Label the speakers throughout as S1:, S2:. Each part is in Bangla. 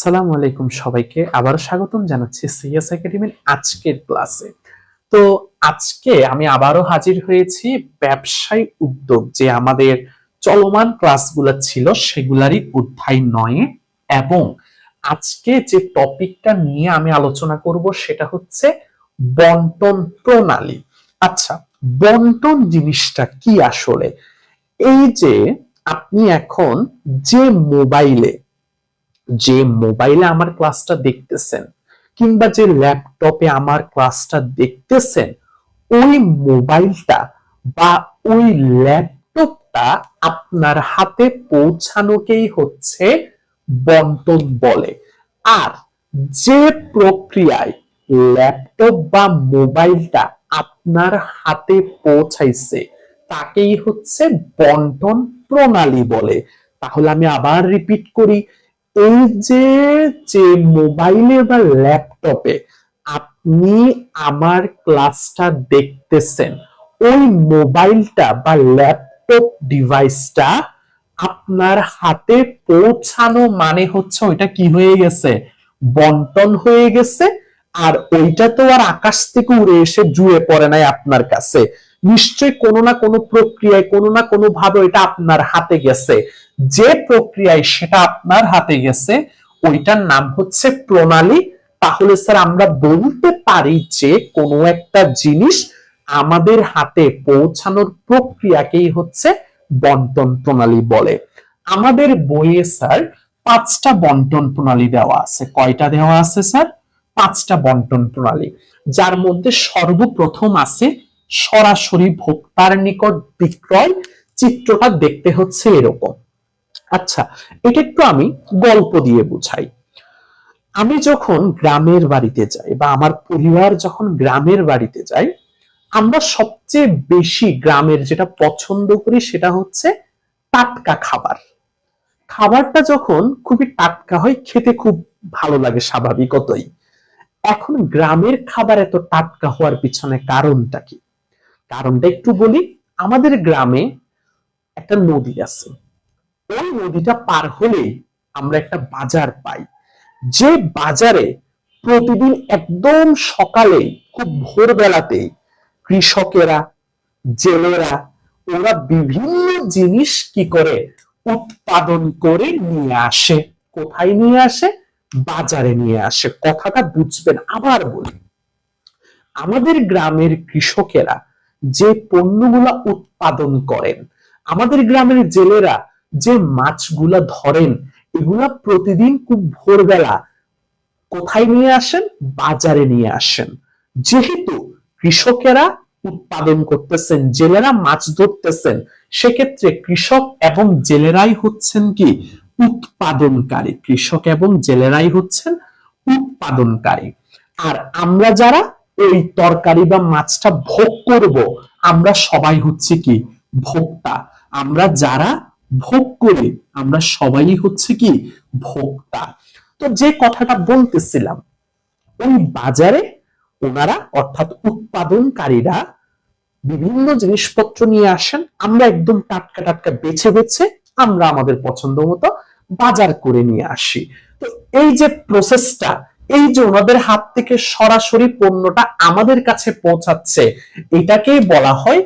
S1: সালাম আলাইকুম সবাইকে। আবার স্বাগতম জানাচ্ছি সিএস একাডেমির আজকের ক্লাসে তো আজকে আমি আবারও হাজির হয়েছি ব্যবসায় উদ্যোগ, যে আমাদের চলমান ক্লাসগুলো ছিল সেগুলারই অধ্যায় নয় এবং আজকে যে টপিকটা নিয়ে আমি আলোচনা করব সেটা হচ্ছে বন্টন প্রণালী। আচ্ছা বন্টন জিনিসটা কি আসলে? এই যে আপনি এখন যে মোবাইলে যে মোবাইলে আমার ক্লাসটা দেখতেছেন কিংবা যে ল্যাপটপে আমার ক্লাসটা দেখতেছেন, ওই মোবাইলটা বা ওই ল্যাপটপটা আপনার হাতে পৌঁছানোকেই হচ্ছে বন্টন বলে। আর যে প্রক্রিয়ায় ল্যাপটপ বা মোবাইলটা আপনার হাতে পৌঁছাইছে, তাকেই হচ্ছে বন্টন প্রণালী বলে। তাহলে আমি আবার রিপিট করি এই যে যে মোবাইলে বা ল্যাপটপে আপনি আমার ক্লাসটা দেখতেছেন, ওই মোবাইলটা বা ল্যাপটপ ডিভাইসটা আপনার হাতে পৌঁছানো মানে হচ্ছে ওইটা কি হয়ে গেছে? বন্টন হয়ে গেছে, আর ওইটা তো আর আকাশ থেকে উড়ে এসে জুড়ে পড়ে নাই আপনার কাছে। নিশ্চয় কোনো না কোনো প্রক্রিয়ায়, কোনো না কোনো ভাবে এটা আপনার হাতে গেছে। যে প্রক্রিয়ায় সেটা আপনার হাতে গেছে, ওইটার নাম হচ্ছে প্রণালী। তাহলে স্যার আমরা বলতে পারি যে কোনো একটা জিনিস আমাদের হাতে পৌঁছানোর প্রক্রিয়াকেই হচ্ছে বন্টন প্রণালী বলে। আমাদের বইয়ে স্যার পাঁচটা বন্টন প্রণালী দেওয়া আছে। কয়টা দেওয়া আছে স্যার? পাঁচটা বন্টন প্রণালী। যার মধ্যে সর্বপ্রথম আছে সরাসরি ভোক্তার নিকট বিক্রয়। চিত্রটা দেখতে হচ্ছে এরকম। আচ্ছা এটা একটু আমি গল্প দিয়ে বুঝাই। আমি যখন গ্রামের বাড়িতে যাই বা আমার পরিবার যখন গ্রামের বাড়িতে যাই, আমরা সবচেয়ে বেশি গ্রামের যেটা পছন্দ করি সেটা হচ্ছে টাটকা খাবার। খাবারটা যখন খুবই টাটকা হয়, খেতে খুব ভালো লাগে স্বাভাবিকতই। এখন গ্রামের খাবার এত টাটকা হওয়ার পিছনে কারণটা কি? কারণটা একটু বলি, আমাদের গ্রামে একটা নদী আছে। ওই নদীটা পার হলেই আমরা একটা বাজার পাই। যে বাজারে প্রতিদিন একদম সকালে, খুব ভোরবেলাতেই কৃষকেরা, জেলেরা, ওরা বিভিন্ন জিনিস কি করে উৎপাদন করে নিয়ে আসে, কোথায় নিয়ে আসে? বাজারে নিয়ে আসে। কথাটা বুঝবেন, আবার বলি। আমাদের গ্রামের কৃষকেরা যে পণ্যগুলা উৎপাদন করেন, আমাদের গ্রামের জেলেরা যে মাছগুলা ধরেন, এগুলা প্রতিদিন খুব ভোরবেলা কোথায় নিয়ে আসেন? বাজারে নিয়ে আসেন। যেহেতু কৃষকেরা উৎপাদন করতেছেন, জেলেরা মাছ ধরতেছেন, সেক্ষেত্রে কৃষক এবং জেলেরাই হচ্ছেন কি? উৎপাদনকারী। কৃষক এবং জেলেরাই হচ্ছেন উৎপাদনকারী। আর আমরা যারা ওই তরকারি বা মাছটা ভোগ করব, আমরা সবাই হচ্ছে কি? ভোক্তা। আমরা যারা ভোগ করি, আমরা সবাই হচ্ছে কি ভোক্তা। তো যে কথাটা বলতেছিলাম, ওই বাজারে ওনারা অর্থাৎ উৎপাদনকারীরা বিভিন্ন জিনিসপত্র নিয়ে আসেন, আমরা একদম টাটকা টাটকা বেছে বেছে আমরা আমাদের পছন্দ মতো বাজার করে নিয়ে আসি। তো এই যে প্রসেসটা এই যে ওনাদের হাত থেকে সরাসরি পণ্যটা আমাদের কাছে পৌঁছাচ্ছে, এটাকেই বলা হয়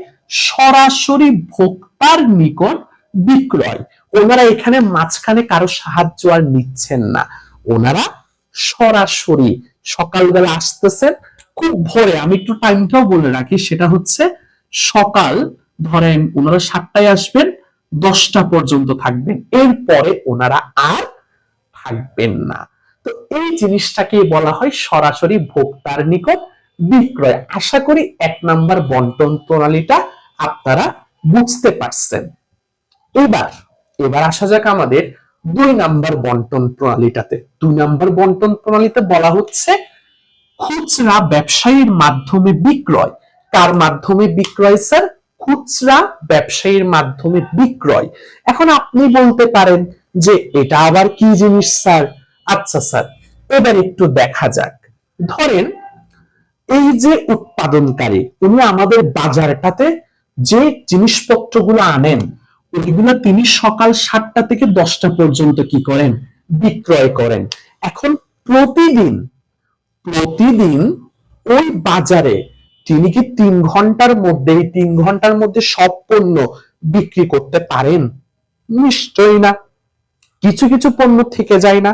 S1: সরাসরি ভোক্তার নিকট বিক্রয়। ওনারা এখানে মাঝখানে কারও সাহায্য আর নিচ্ছেন না। ওনারা সরাসরি সকালবেলা আসতেছেন, খুব ভোরে। আমি একটু টাইমটাও বলে রাখি, সেটা হচ্ছে সকাল, ধরেন ওনারা সাতটায় আসবেন, দশটা পর্যন্ত থাকবেন। এরপরে ওনারা আর থাকবেন না। তো এই জিনিসটাকে বলা হয় সরাসরি ভোক্তার নিকট বিক্রয়। আশা করি এক নাম্বার বন্টন প্রণালীটা আপনারা বুঝতে পারছেন। এবার এবার আসা যাক আমাদের দুই নাম্বার বন্টন প্রণালীটাতে। দুই নাম্বার বন্টন প্রণালীতে বলা হচ্ছে খুচরা ব্যবসায়ীর মাধ্যমে বিক্রয়। কার মাধ্যমে বিক্রয়, স্যার? খুচরা ব্যবসায়ীর মাধ্যমে বিক্রয়। এখন আপনি বলতে পারেন যে এটা আবার কি জিনিস, স্যার? আচ্ছা স্যার, এবার একটু দেখা যাক। ধরেন, এই যে উৎপাদনকারী, উনি আমাদের বাজারটাতে যে জিনিসপত্রগুলো আনেন ওইগুলো তিনি সকাল সাতটা থেকে দশটা পর্যন্ত কি করেন? বিক্রয় করেন। এখন প্রতিদিন প্রতিদিন ওই বাজারে তিনি কি তিন ঘণ্টার মধ্যে, এই তিন ঘণ্টার মধ্যে সব পণ্য বিক্রি করতে পারেন? নিশ্চয়ই না। কিছু কিছু পণ্য থেকে যায় না।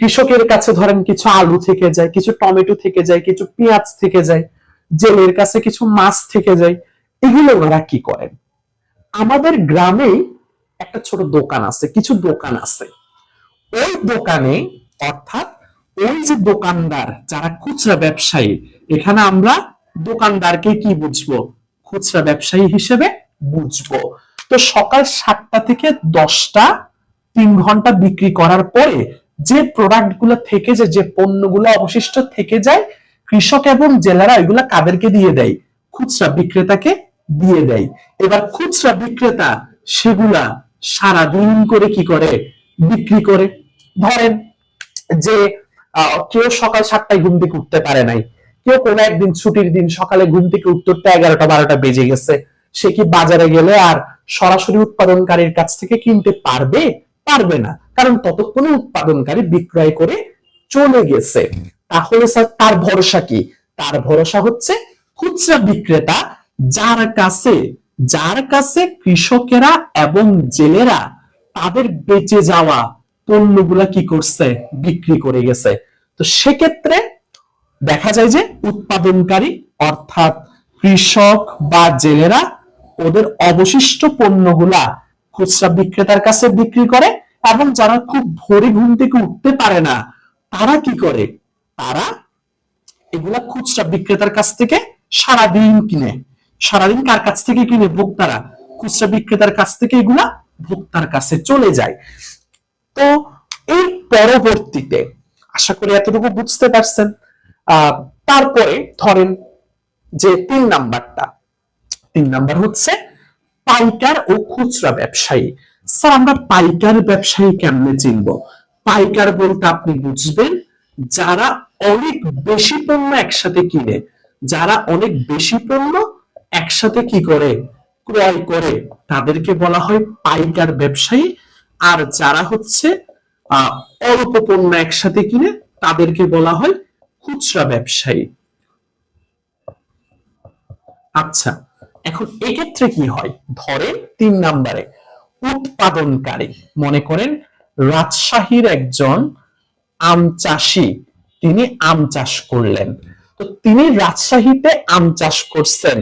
S1: কৃষকের কাছে ধরেন কিছু আলু থেকে যায়, কিছু টমেটো থেকে যায়, কিছু পেঁয়াজ থেকে যায়, জেলের কাছে কিছু মাছ থেকে যায়। এগুলো ওনারা কি করেন? আমাদের গ্রামেই একটা ছোট দোকান আছে, কিছু দোকান আছে। ওই দোকানে, অর্থাৎ ওই যে দোকানদার, যারা খুচরা ব্যবসায়ী, এখানে আমরা দোকানদারকে কি বুঝব? খুচরা ব্যবসায়ী হিসেবে বুঝব। তো সকাল সাতটা থেকে দশটা, তিন ঘণ্টা বিক্রি করার পরে যে প্রোডাক্টগুলো থেকে যায়, যে পণ্যগুলো অবশিষ্ট থেকে যায়, কৃষক এবং জেলারা ওইগুলা কাদেরকে দিয়ে দেয়? খুচরা বিক্রেতাকে দিয়ে দেয়। এবার খুচরা বিক্রেতা সেগুলা সারাদিন করে কি করে? বিক্রি করে। ধরেন যে কেউ সকাল সাতটায় ঘুম থেকে উঠতে পারে নাই। কেউ কোনো একদিন ছুটির দিন সকালে ঘুম থেকে উঠতে উঠতে এগারোটা, বারোটা বেজে গেছে। সে কি বাজারে গেলে আর সরাসরি উৎপাদনকারীর কাছ থেকে কিনতে পারবে? পারবে না। কারণ ততক্ষণে উৎপাদনকারী বিক্রয় করে চলে গেছে। তাহলে স্যার, তার ভরসা কি? তার ভরসা হচ্ছে খুচরা বিক্রেতা যার কাছে যার কাছে কৃষকেরা এবং জেলেরা তাদের বেঁচে যাওয়া পণ্যগুলা কি করছে? বিক্রি করে গেছে। তো সেক্ষেত্রে দেখা যায় যে উৎপাদনকারী অর্থাৎ কৃষক বা জেলেরা ওদের অবশিষ্ট পণ্যগুলা খুচরা বিক্রেতার কাছে বিক্রি করে এবং যারা খুব ভোরে ঘুম থেকে উঠতে পারে না, তারা কি করে? তারা এগুলা খুচরা বিক্রেতার কাছ থেকে সারাদিন কিনে। সারাদিন কার কাছ থেকে কিনে? ভোক্তারা। খুচরা বিক্রেতার কাছ থেকে এগুলা ভোক্তার কাছে চলে যায়। তো এর পরবর্তীতে, আশা করি এতটুকু বুঝতে পারছেন তারপরে ধরেন যে তিন নাম্বারটা। তিন নাম্বার হচ্ছে পাইকার ও খুচরা ব্যবসায়ী। স্যার, আমরা পাইকার ব্যবসায়ী কেমনে চিনব? পাইকার বলতে আপনি বুঝবেন, যারা অনেক বেশি পণ্য একসাথে কিনে, যারা অনেক বেশি পণ্য একসাথে কি করে? ক্রয় করে। তাদেরকে বলা হয় পাইকার ব্যবসায়ী। আর যারা হচ্ছে অল্প পণ্য একসাথে কিনে, তাদেরকে বলা হয় খুচরা ব্যবসায়ী। আচ্ছা এখন এক্ষেত্রে কি হয়? ধরেন তিন নাম্বারে, উৎপাদনকারী। মনে করেন রাজশাহীর একজন আম চাষি, তিনি আম চাষ করলেন। তো তিনি রাজশাহীতে আম চাষ করছেন।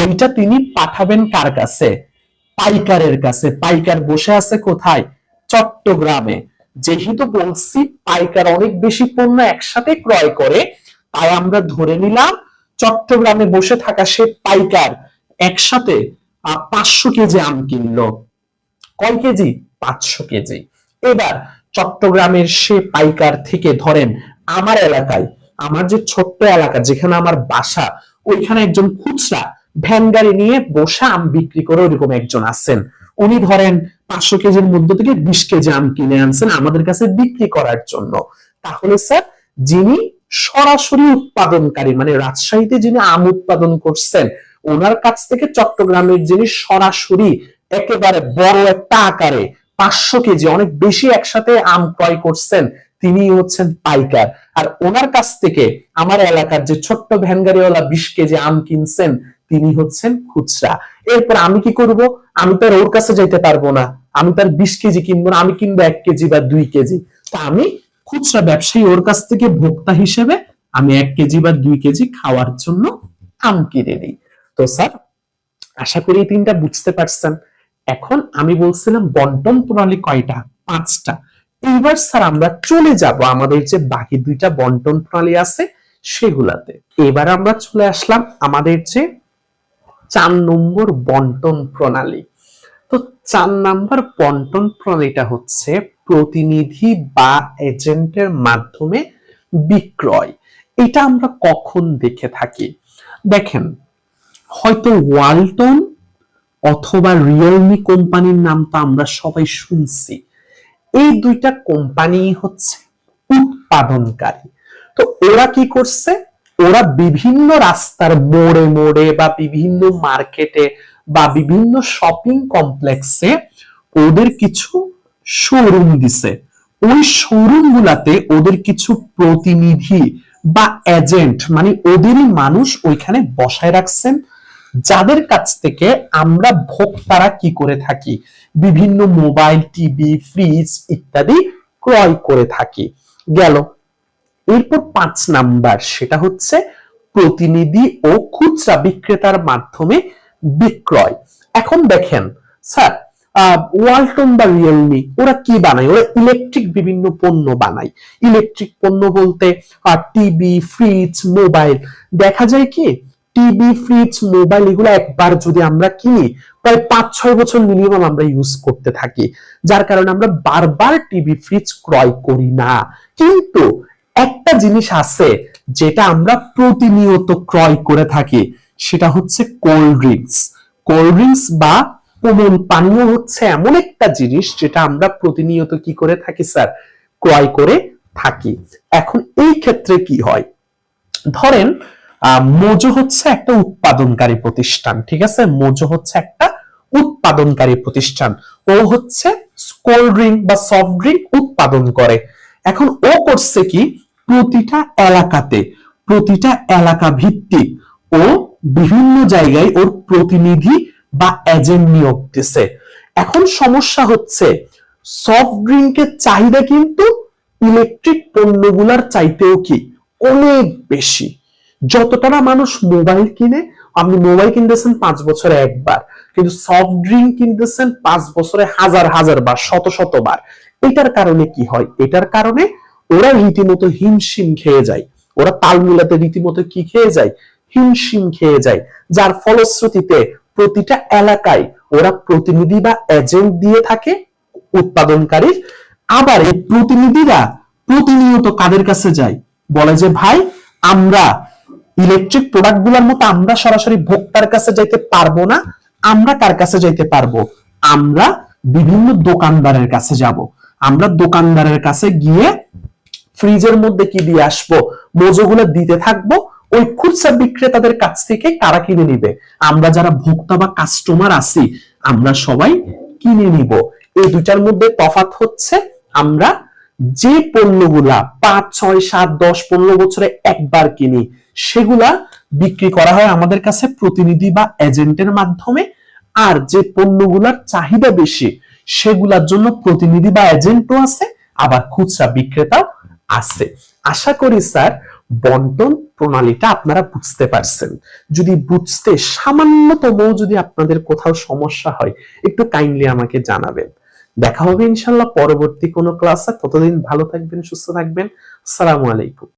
S1: ওইটা তিনি পাঠাবেন কার কাছে? পাইকারের কাছে। পাইকার বসে আছে কোথায়? চট্টগ্রামে। যেহেতু বলছি, পাইকার অনেক বেশি পণ্য একসাথে ক্রয় করে, তাই আমরা ধরে নিলাম, চট্টগ্রামে বসে থাকা সে পাইকার একসাথে পাঁচশো কেজি আম কিনলো। কয় কেজি? পাঁচশো কেজি। এবার চট্টগ্রামের সে পাইকার থেকে ধরেন, আমার এলাকায়, আমার যে ছোট্ট এলাকা, যেখানে আমার বাসা, ওইখানে একজন খুচরা ভ্যান গাড়ি নিয়ে বসে আম বিক্রি করে ওইরকম একজন আছেন। উনি ধরেন পাঁচশো কেজির মধ্যে থেকে বিশ কেজি আম কিনে আনছেন আমাদের কাছে বিক্রি করার জন্য। তাহলে স্যার, যিনি সরাসরি উৎপাদনকারী মানে রাজশাহীতে যিনি আম উৎপাদন করছেন, ওনার কাছ থেকে চট্টগ্রামের যিনি সরাসরি একেবারে বড় একটা আকারে পাঁচশো কেজি, অনেক বেশি একসাথে আম ক্রয় করছেন, তিনি হচ্ছেন পাইকার। আর ওনার কাছ থেকে আমার এলাকার যে ছোট্ট ভ্যানগাড়িওয়ালা বিশ কেজি আম কিনছেন তিনি হচ্ছেন খুচরা। এরপর আমি কি করব? আমি তো আর ওর কাছে যাইতে পারব না। আমি তার বিশ কেজি কিনবো না, আমি কিনবো এক কেজি বা দুই কেজি। তা আমি খুচরা ব্যবসায়ী ওর কাছ থেকে ভোক্তা হিসেবে আমি এক কেজি বা দুই কেজি খাওয়ার জন্য আম কিনে নিই। তো স্যার, আশা করি এই তিনটা বুঝতে পারছেন। এখন আমি বলছিলাম বন্টন প্রণালী কয়টা? পাঁচটা। এইবার স্যার আমরা চলে যাব আমাদের যে বাকি দুইটা বন্টন প্রণালী আছে সেগুলাতে। এবার আমরা চলে আসলাম আমাদের যে চার নম্বর বন্টন প্রণালী। তো চার নাম্বার বন্টন প্রণালীটা হচ্ছে প্রতিনিধি বা এজেন্টের মাধ্যমে বিক্রয়। এটা আমরা কখন দেখে থাকি? দেখেন, হয়তো ওয়ালটন অথবা রিয়েলমি কোম্পানির নাম তো আমরা সবাই শুনছি। এই দুইটা কোম্পানি হচ্ছে উৎপাদনকারী। তো ওরা কি করছে? ওরা বিভিন্ন রাস্তার মোড়ে মোড়ে বা বিভিন্ন মার্কেটে বা বিভিন্ন শপিং কমপ্লেক্সে ওদের কিছু শোরুম দিছে। ওই শোরুম গুলাতে ওদের কিছু প্রতিনিধি বা এজেন্ট মানে ওদেরই মানুষ ওইখানে বসায় রাখছেন। যাদের কাছ থেকে আমরা ভোক্তারা কি করে থাকি? বিভিন্ন মোবাইল টিভি ফ্রিজ ইত্যাদি ক্রয় করে থাকি। গেল। এরপর পাঁচ নাম্বার সেটা হচ্ছে প্রতিনিধি ও খুচরা বিক্রেতার মাধ্যমে বিক্রয়। এখন দেখেন, স্যার ওয়ালটন বা রিয়েলমি, ওরা কি বানায়? ওরা ইলেকট্রিক বিভিন্ন পণ্য বানায়। ইলেকট্রিক পণ্য বলতে টিভি, ফ্রিজ, মোবাইল। দেখা যায় কি, টিভি, ফ্রিজ, মোবাইল এগুলো একবার যদি আমরা কিনি, প্রায় পাঁচ ছয় বছর মিনিমাম আমরা ইউজ করতে থাকি। যার কারণে আমরা বারবার টিভি, ফ্রিজ ক্রয় করি না। কিন্তু একটা জিনিস আছে যেটা আমরা প্রতিনিয়ত ক্রয় করে থাকি, সেটা হচ্ছে কোল্ড ড্রিঙ্কস কোল্ড ড্রিঙ্কস বা কোমল পানীয় হচ্ছে এমন একটা জিনিস যেটা আমরা প্রতিনিয়ত কি করে থাকি স্যার ক্রয় করে থাকি। এখন এই ক্ষেত্রে কি হয়? ধরেন মোজো হচ্ছে একটা উৎপাদনকারী প্রতিষ্ঠান, ঠিক আছে? মোজো হচ্ছে একটা উৎপাদনকারী প্রতিষ্ঠান। ও হচ্ছে কোল্ড ড্রিঙ্ক বা সফট ড্রিঙ্ক উৎপাদন করে। এখন ও করছে কি? প্রতিটা এলাকাতে, প্রতিটা এলাকা ভিত্তিক ও বিভিন্ন জায়গায় ওর প্রতিনিধি বা এজেন্ট নিয়োগ দিছে। এখন সমস্যা হচ্ছে সফট ড্রিঙ্কের চাহিদা কিন্তু ইলেকট্রিক পণ্যগুলার চাইতেও কি অনেক বেশি। যতটা মানুষ মোবাইল কিনে, আপনি মোবাইল কিনতেছেন পাঁচ বছরে একবার, কিন্তু সফট ড্রিঙ্ক কিনতেছেন পাঁচ বছরে হাজার হাজার বার, শত শতবার এটার কারণে কি হয়? এটার কারণে ওরা রীতিমতো হিমশিম খেয়ে যায়। ওরা তাল মিলাতে রীতিমতো কি খেয়ে যায়? হিমশিম খেয়ে যায়। যার ফলশ্রুতিতে প্রতিটা এলাকায় ওরা প্রতিনিধি বা এজেন্ট দিয়ে থাকে, উৎপাদনকারীর। আবার এই প্রতিনিধিরা প্রতিনিয়ত কাদের কাছে যায়? বলে যে, ভাই, আমরা ইলেকট্রিক প্রোডাক্টগুলার মতো আমরা সরাসরি ভোক্তার কাছে যাইতে পারব না। আমরা কার কাছে যাইতে পারব? আমরা বিভিন্ন দোকানদারের কাছে যাব। আমরা দোকানদারের কাছে গিয়ে ফ্রিজের মধ্যে কি দিয়ে আসব? মোজোগুলো দিতে থাকব? ওই খুচরা বিক্রেতাদের কাছ থেকে কারা কিনে নিবে? আমরা যারা ভোক্তা বা কাস্টমার আছি, আমরা সবাই কিনে নিব। এই দুটার মধ্যে তফাত হচ্ছে আমরা যে পণ্যগুলা পাঁচ, ছয়, সাত, দশ, পনেরো বছরে একবার কিনি, সেগুলা বিক্রি করা হয় আমাদের কাছে প্রতিনিধি বা এজেন্টের মাধ্যমে। আর যে পণ্যগুলার চাহিদা বেশি, সেগুলার জন্য প্রতিনিধি বা এজেন্টও আছে, আবার খুচরা বিক্রেতাও আছে। আশা করি স্যার, বন্টন প্রণালীটা আপনারা বুঝতে পারছেন। যদি বুঝতে সামান্যতম যদি আপনাদের কোথাও সমস্যা হয়, একটু কাইন্ডলি আমাকে জানাবেন। দেখা হবে ইনশাল্লাহ পরবর্তী কোনো ক্লাসে ততদিন ভালো থাকবেন, সুস্থ থাকবেন। আসসালামু আলাইকুম।